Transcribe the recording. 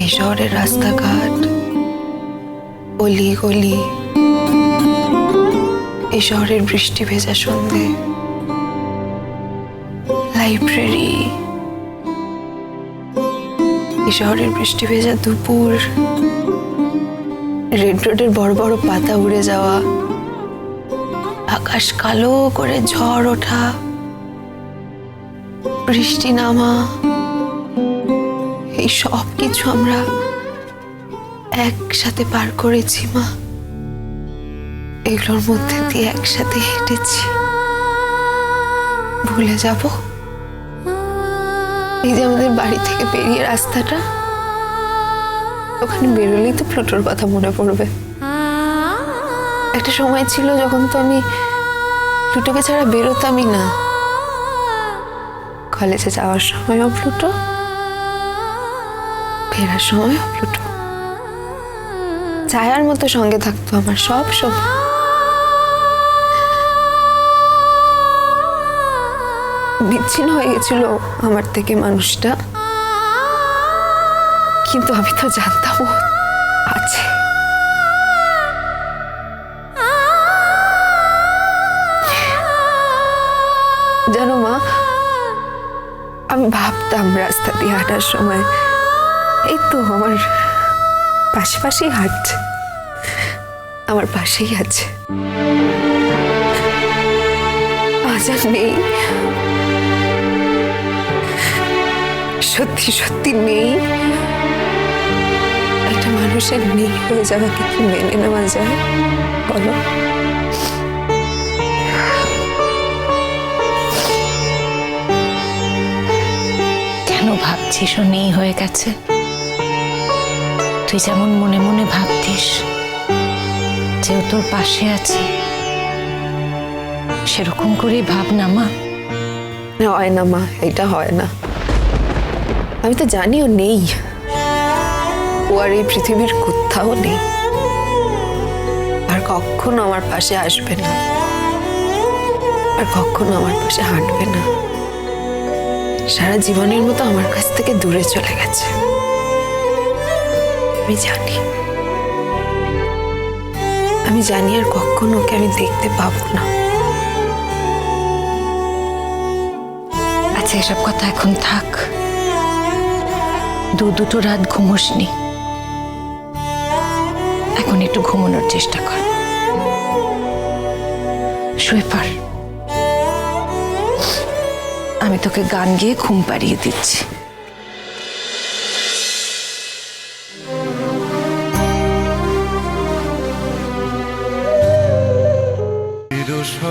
এই শহরের রাস্তাঘাট, অলি গলি, এই শহরের বৃষ্টি ভেজা সন্ধে, লাইব্রেরি, এই শহরের বৃষ্টি ভেজা দুপুর, রেড রোডের বড় বড় পাতা উড়ে যাওয়া, আকাশ কালো করে ঝড় ওঠা, বৃষ্টি নামা এই সব কিছু আমরা একসাথে পার করেছি, মা। এগুলোর মধ্যে দিয়ে একসাথে হেঁটেছি। ভুলে যাব? এই যে আমাদের বাড়ি থেকে বেরিয়ে রাস্তাটা, ওখানে বেরোলেই তো প্লুটোর কথা মনে পড়বে। একটা সময় ছিল যখন তো আমি প্লুটোকে ছাড়া বেরোতামই না। কলেজে যাওয়ার সময়ও প্লুটো ফেরার সময়ও প্লুটো ছায়ার মতো সঙ্গে থাকতো আমার সব সময়। বিচ্ছিন্ন হয়ে গেছিল আমার থেকে মানুষটা। কিন্তু আমি তো জানতাম আছে। জানো মা, আমি ভাবতাম রাস্তা দিয়ে হাঁটার সময় এই তো আমার পাশে পাশেই হাঁটছে। আমার পাশেই আছে। আজ নেই। সত্যি সত্যি নেই। একটা মানুষের নেই হয়ে যাওয়াকে কি মেনে নেওয়া যায়? বলো। কেন ভাবছিস নেই হয়ে গেছে? তুই যেমন মনে মনে ভাবতিস যে ও তোর পাশে আছে, সেরকম করেই ভাব না মা। হয় না মা, এটা হয় না। আমি তো জানি ও নেই। ও আর এই পৃথিবীর কোথাও নেই। আর কখনো আমার পাশে আসবে না। আর কখনো আমার পাশে হাঁটবে না। সারা জীবনের মতো আমার কাছ থেকে দূরে চলে গেছে। আমি জানি। আমি জানি আর কখনো ওকে আমি দেখতে পাবো না। আচ্ছা এসব কথা এখন থাক। দু দুটো রাত ঘুমোসনি। এখন একটু ঘুমানোর চেষ্টা কর। শুয়ে পড়। আমি তোকে গান গিয়ে ঘুম পাড়িয়ে দিচ্ছি।